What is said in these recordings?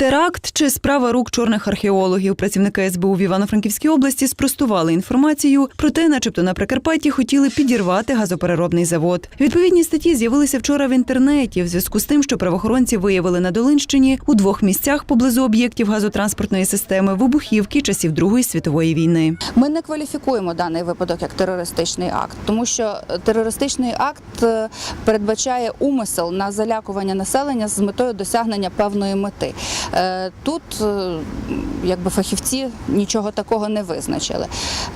Теракт чи справа рук чорних археологів. Працівники СБУ в Івано-Франківській області спростували інформацію про те, начебто на Прикарпатті хотіли підірвати газопереробний завод. Відповідні статті з'явилися вчора в інтернеті в зв'язку з тим, що правоохоронці виявили на Долинщині у двох місцях поблизу об'єктів газотранспортної системи вибухівки часів Другої світової війни. Ми не кваліфікуємо даний випадок як терористичний акт, тому що терористичний акт е, передбачає умисел на залякування населення з метою досягнення певної мети. Е, Тут е, якби фахівці нічого такого не визначили.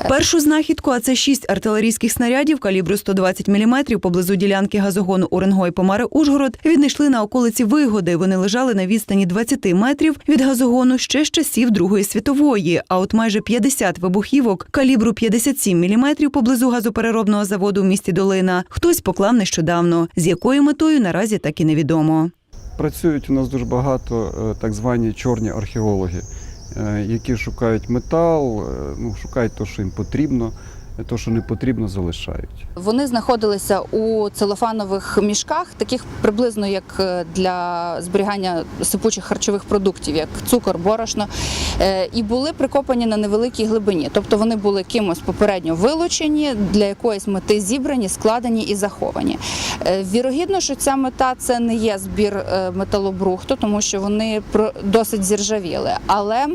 Першу знахідку, а це шість артилерійських снарядів калібру 120 мм поблизу ділянки газогону Уренгой Помари Ужгород віднайшли на околиці Вигоди. Вони лежали на відстані 20 метрів від газогону ще з часів Другої світової. А от майже 50 вибухівок калібру 57 мм поблизу газопереробного заводу в місті Долина хтось поклав нещодавно. З якою метою наразі так і невідомо. Працюють у нас дуже багато е, так звані чорні археологи, е, які шукають метал, е, ну, шукають те, що їм потрібно, То, що не потрібно, залишають. Вони знаходилися у целофанових мішках, таких приблизно як для зберігання сипучих харчових продуктів, як цукор, борошно, і були прикопані на невеликій глибині. Тобто вони були кимось попередньо вилучені, для якоїсь мети зібрані, складені і заховані. Е, Вірогідно, що ця мета це не є збір е, металобрухту, тому що вони досить зіржавіли. Але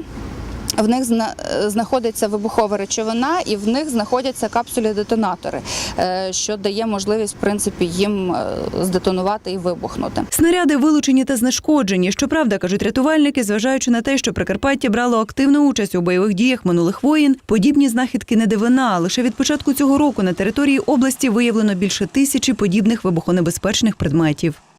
в них зна- знаходиться вибухова речовина, і в них знаходяться капсулі-детонатори, е, що дає можливість в принципі їм е, здетонувати і вибухнути. Снаряди вилучені та знешкоджені. Щоправда, кажуть рятувальники, зважаючи на те, що Прикарпаття брало активну участь у бойових діях минулих воїн, подібні знахідки не дивина. Лише від початку цього року на території області виявлено більше тисячі подібних вибухонебезпечних предметів.